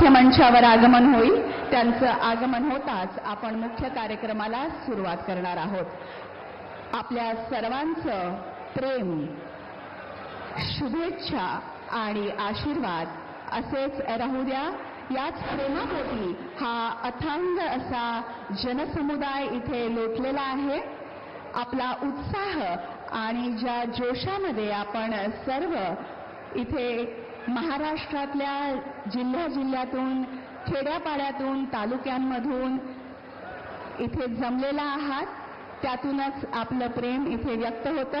मुख्य मंचावर आगमन होईल. त्यांचं आगमन होताच आपण मुख्य कार्यक्रमाला सुरुवात करणार आहोत. आपल्या सर्वांचं प्रेम शुभेच्छा आणि आशीर्वाद असेच राहू द्या. याच प्रेमापोटी हा अथांग असा जनसमुदाय इथे लोटलेला आहे. आपला उत्साह आणि ज्या जोशामध्ये आपण सर्व इथे महाराष्ट्रातल्या जिल्ह्या जिल्ह्यातून खेड्यापाड्यातून तालुक्यांमधून इथे जमलेला आहात. त्यातूनच आपलं प्रेम इथे व्यक्त होतं.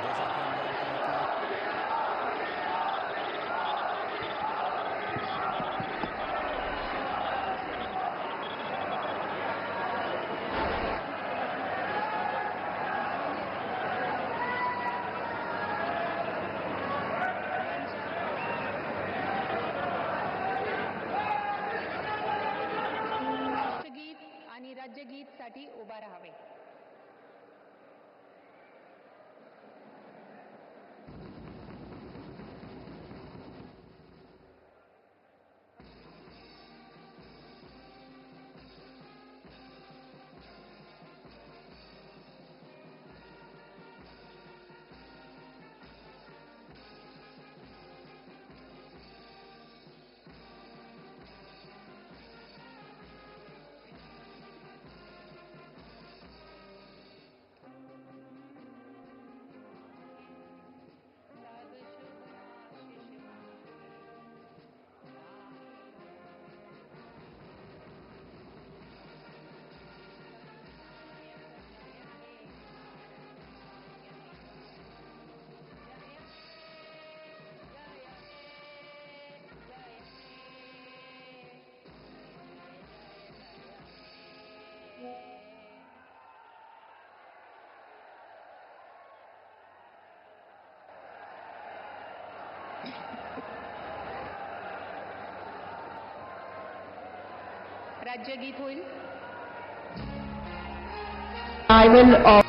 Does that राज्यगीत होईल I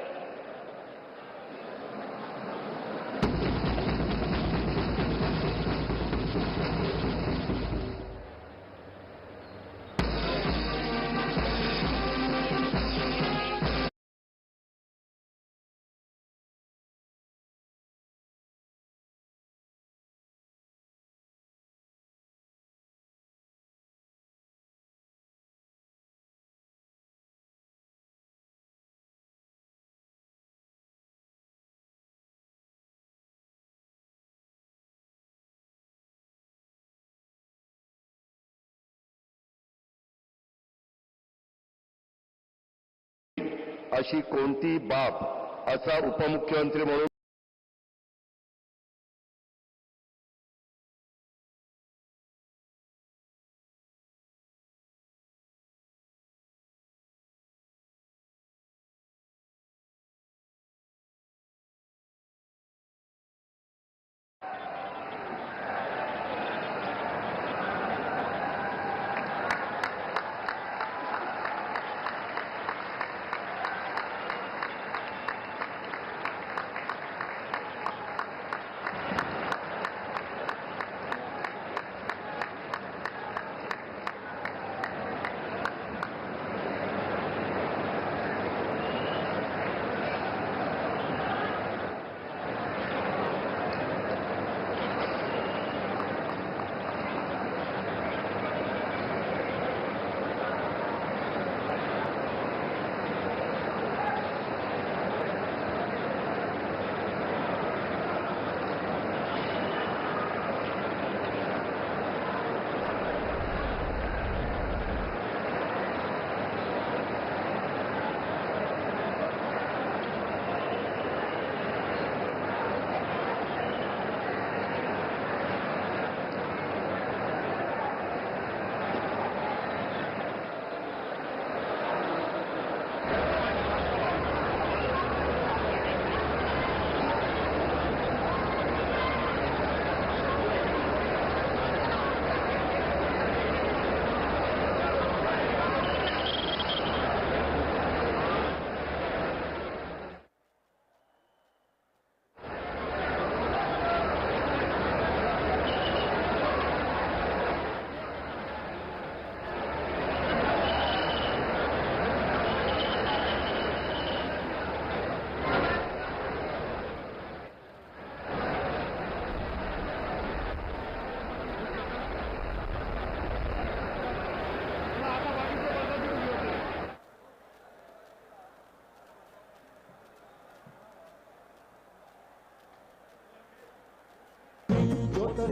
अशी कोणती बाब असा उपमुख्यमंत्री म्हणून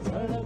Söyle